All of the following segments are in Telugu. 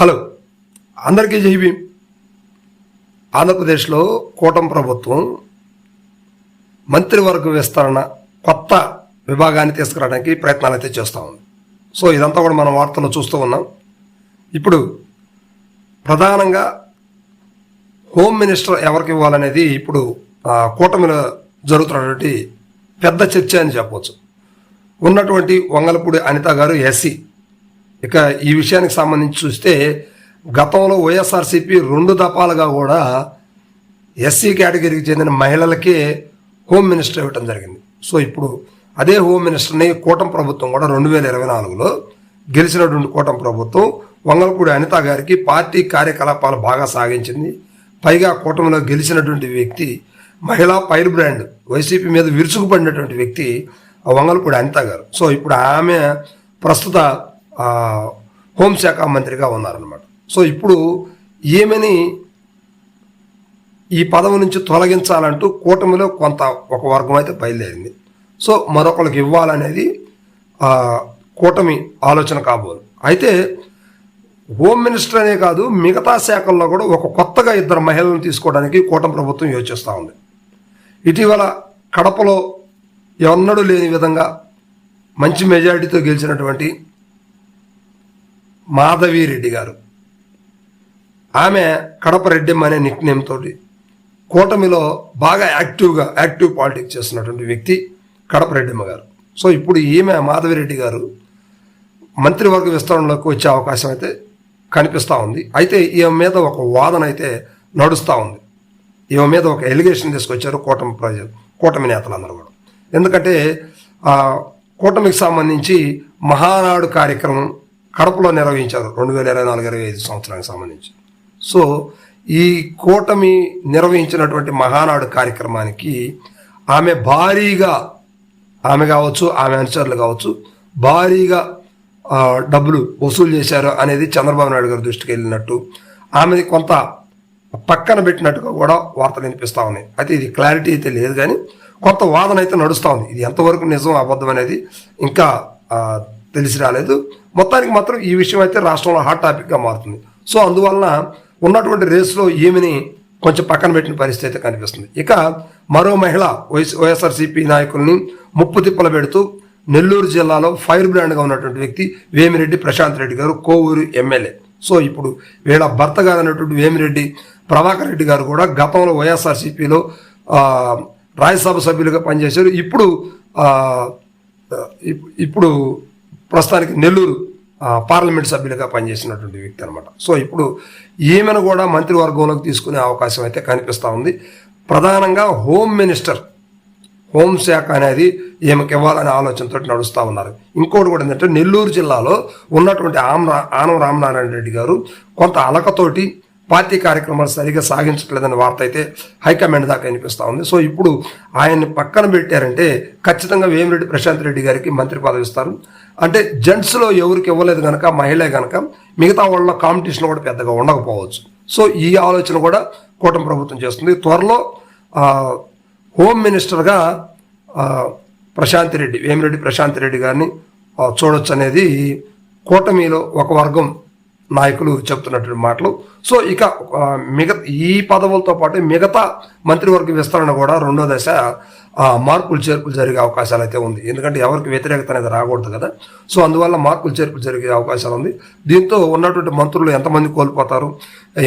హలో. అందరికీ జై భీమ్. ఆంధ్రప్రదేశ్లో కూటమి ప్రభుత్వం మంత్రివర్గ విస్తరణ కొత్త విభాగాన్ని తీసుకురావడానికి ప్రయత్నాలు అయితే చేస్తూ ఉంది. సో ఇదంతా కూడా మనం వార్తల్లో చూస్తూ ఉన్నాం. ఇప్పుడు ప్రధానంగా హోమ్ మినిస్టర్ ఎవరికి ఇవ్వాలనేది ఇప్పుడు కూటమిలో జరుగుతున్నటువంటి పెద్ద చర్చ అని చెప్పవచ్చు. ఉన్నటువంటి వంగలపూడి అనిత గారు ఎస్సీ. ఇక ఈ విషయానికి సంబంధించి చూస్తే గతంలో వైఎస్ఆర్సీపీ రెండు దఫాలుగా కూడా ఎస్సీ కేటగిరీకి చెందిన మహిళలకే హోమ్ మినిస్టర్ ఇవ్వటం జరిగింది. సో ఇప్పుడు అదే హోమ్ మినిస్టర్ని కూటమి ప్రభుత్వం కూడా రెండు వేల ఇరవై నాలుగులో గెలిచినటువంటి కూటమి ప్రభుత్వం వంగలపూడి అనిత గారికి పార్టీ కార్యకలాపాలు బాగా సాగించింది. పైగా కూటమిలో గెలిచినటువంటి వ్యక్తి మహిళా పైర్ బ్రాండ్ వైసీపీ మీద విరుచుకుపడినటువంటి వ్యక్తి ఆ వంగలపూడి అనిత గారు. సో ఇప్పుడు ఆమె ప్రస్తుత హోంశాఖ మంత్రిగా ఉన్నారనమాట సో ఇప్పుడు ఈమెని ఈ పదవి నుంచి తొలగించాలంటూ కూటమిలో కొంత ఒక వర్గం అయితే బయలుదేరింది. సో మరొకరికి ఇవ్వాలనేది కూటమి ఆలోచన కాబోదు అయితే హోమ్ మినిస్టర్ అనే కాదు మిగతా శాఖల్లో కూడా ఒక కొత్తగా ఇద్దరు మహిళలను తీసుకోవడానికి కూటమి ప్రభుత్వం యోచిస్తూ ఉంది. ఇటీవల కడపలో ఎన్నడూ లేని విధంగా మంచి మెజారిటీతో గెలిచినటువంటి మాధవీరెడ్డి గారు. ఆమె కడప అనే నిక్ నేమ్ కూటమిలో బాగా యాక్టివ్గా యాక్టివ్ పాలిటిక్స్ చేస్తున్నటువంటి వ్యక్తి కడపరెడ్డిమ్మ గారు. సో ఇప్పుడు ఈమె మాధవిరెడ్డి గారు మంత్రివర్గ విస్తరణలోకి వచ్చే అవకాశం అయితే కనిపిస్తూ ఉంది. అయితే ఈమె మీద ఒక వాదన అయితే నడుస్తూ ఉంది. ఈమె మీద ఒక ఎలిగేషన్ తీసుకొచ్చారు కూటమి ప్రజలు కూటమి నేతలందరూ కూడా. ఎందుకంటే కూటమికి సంబంధించి మహానాడు కార్యక్రమం కడపలో నిర్వహించారు రెండు వేల ఇరవై నాలుగు ఇరవై ఐదు సంవత్సరానికి సంబంధించి. సో ఈ కూటమి నిర్వహించినటువంటి మహానాడు కార్యక్రమానికి ఆమె భారీగా ఆమె కావచ్చు ఆమె అనుచరులు కావచ్చు భారీగా డబ్బులు వసూలు చేశారు అనేది చంద్రబాబు నాయుడు గారి దృష్టికి వెళ్ళినట్టు ఆమెది కొంత పక్కన పెట్టినట్టుగా కూడా వార్తలు వినిపిస్తూ ఉన్నాయి. అయితే ఇది క్లారిటీ అయితే లేదు కానీ కొంత వాదన అయితే నడుస్తూ ఉంది. ఇది ఎంతవరకు నిజం అబద్ధం అనేది ఇంకా తెలిసి రాలేదు. మొత్తానికి మాత్రం ఈ విషయం అయితే రాష్ట్రంలో హాట్ టాపిక్గా మారుతుంది. సో అందువలన ఉన్నటువంటి రేసులో ఈమెని కొంచెం పక్కన పెట్టిన పరిస్థితి అయితే కనిపిస్తుంది. ఇక మరో మహిళ వైఎస్ వైఎస్ఆర్సీపీ నాయకుల్ని ముప్పు తిప్పలు పెడుతూ నెల్లూరు జిల్లాలో ఫైర్ బ్రాండ్గా ఉన్నటువంటి వ్యక్తి వేమిరెడ్డి ప్రశాంత్ రెడ్డి గారు కోవూరు ఎమ్మెల్యే. సో ఇప్పుడు వీళ్ళ భర్త గారు అనేటువంటి వేమిరెడ్డి ప్రభాకర్ రెడ్డి గారు కూడా గతంలో వైఎస్ఆర్సీపీలో రాజ్యసభ సభ్యులుగా పనిచేశారు. ఇప్పుడు ఇప్- ఇప్పుడు ప్రస్తుతానికి నెల్లూరు పార్లమెంట్ సభ్యులుగా పనిచేసినటువంటి వ్యక్తి అనమాట సో ఇప్పుడు ఈమెను కూడా మంత్రివర్గంలోకి తీసుకునే అవకాశం అయితే కనిపిస్తూ ఉంది. ప్రధానంగా హోమ్ మినిస్టర్ హోంశాఖ అనేది ఈమెకి ఇవ్వాలనే ఆలోచనతో నడుస్తూ ఉన్నారు. ఇంకోటి కూడా ఏంటంటే నెల్లూరు జిల్లాలో ఉన్నటువంటి ఆమ్ర ఆనం రామనారాయణ రెడ్డి గారు కొంత అలకతోటి పార్టీ కార్యక్రమాలు సరిగా సాగించట్లేదన్న వార్త అయితే హైకమాండ్ దాకా వినిపిస్తూ ఉంది. సో ఇప్పుడు ఆయన్ని పక్కన పెట్టారంటే ఖచ్చితంగా వేమిరెడ్డి ప్రశాంత్ రెడ్డి గారికి మంత్రి పదవి ఇస్తారు. అంటే జెంట్స్లో ఎవరికి ఇవ్వలేదు కనుక మహిళే కనుక మిగతా వాళ్ళ కాంపిటీషన్ కూడా పెద్దగా ఉండకపోవచ్చు. సో ఈ ఆలోచన కూడా కూటమి ప్రభుత్వం చేస్తుంది. త్వరలో హోమ్ మినిస్టర్గా ప్రశాంత్ రెడ్డి వేమిరెడ్డి ప్రశాంత్ రెడ్డి గారిని చూడొచ్చు అనేది కూటమిలో ఒక వర్గం నాయకులు చెప్తున్నటువంటి మాటలు. సో ఇక మిగతా ఈ పదవులతో పాటు మిగతా మంత్రివర్గ విస్తరణ కూడా రెండో దశ మార్పులు చేర్పులు జరిగే అవకాశాలు అయితే ఉంది. ఎందుకంటే ఎవరికి వ్యతిరేకత అనేది రాకూడదు కదా. సో అందువల్ల మార్పులు చేర్పులు జరిగే అవకాశాలు ఉంది. దీంతో ఉన్నటువంటి మంత్రులు ఎంతమంది కోల్పోతారు?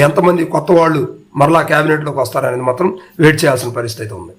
ఎంతమంది కొత్త వాళ్ళు మరలా క్యాబినెట్లోకి వస్తారనేది మాత్రం వెయిట్ చేయాల్సిన పరిస్థితి అయితే ఉంది.